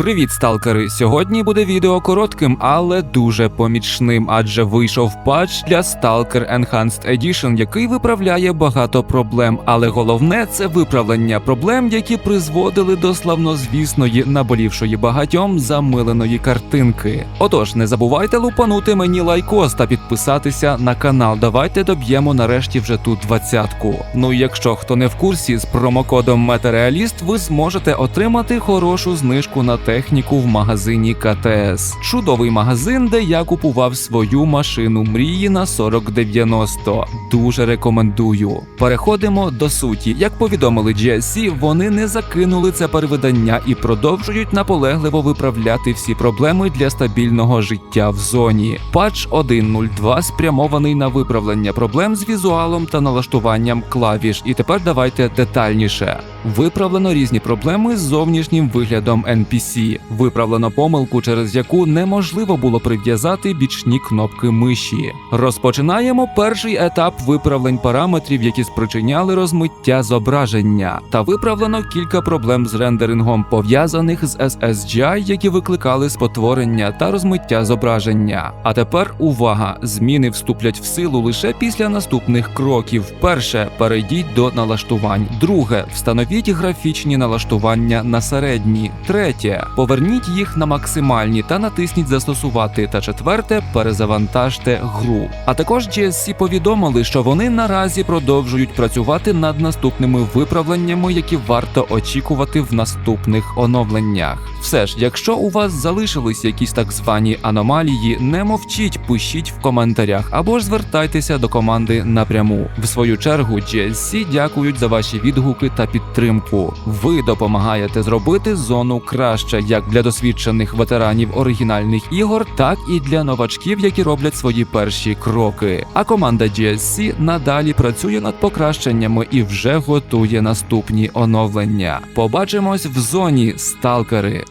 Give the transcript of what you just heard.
Привіт, сталкери! Сьогодні буде відео коротким, але дуже помічним, адже вийшов патч для Stalker Enhanced Edition, який виправляє багато проблем. Але головне це виправлення проблем, які призводили до славнозвісної, наболівшої багатьом замиленої картинки. Отож, не забувайте лупанути мені лайкос та підписатися на канал. Давайте доб'ємо нарешті вже тут двадцятку. Ну і якщо хто не в курсі, з промокодом Метереаліст ви зможете отримати хорошу знижку на техніку в магазині КТС. Чудовий магазин, де я купував свою машину мрії на 4090. Дуже рекомендую. Переходимо до суті. Як повідомили GSC, вони не закинули це перевидання і продовжують наполегливо виправляти всі проблеми для стабільного життя в зоні. Патч 1.02 спрямований на виправлення проблем з візуалом та налаштуванням клавіш. І тепер давайте детальніше. Виправлено різні проблеми з зовнішнім виглядом NPC. Виправлено помилку, через яку неможливо було прив'язати бічні кнопки миші. Розпочинаємо перший етап виправлень параметрів, які спричиняли розмиття зображення, та виправлено кілька проблем з рендерингом, пов'язаних з SSGI, які викликали спотворення та розмиття зображення. А тепер увага! Зміни вступлять в силу лише після наступних кроків. Перше перейдіть до налаштувань. Друге встановіть графічні налаштування на середні. Третє поверніть їх на максимальні та натисніть застосувати. Та четверте перезавантажте гру. А також GSC повідомили, що вони наразі продовжують працювати над наступними виправленнями, які варто очікувати в наступних оновленнях. Все ж, якщо у вас залишились якісь так звані аномалії, не мовчіть, пишіть в коментарях або ж звертайтеся до команди напряму. В свою чергу GSC дякують за ваші відгуки та підтримку. Ви допомагаєте зробити зону краще як для досвідчених ветеранів оригінальних ігор, так і для новачків, які роблять свої перші кроки. А команда GSC надалі працює над покращеннями і вже готує наступні оновлення. Побачимось в зоні, сталкери.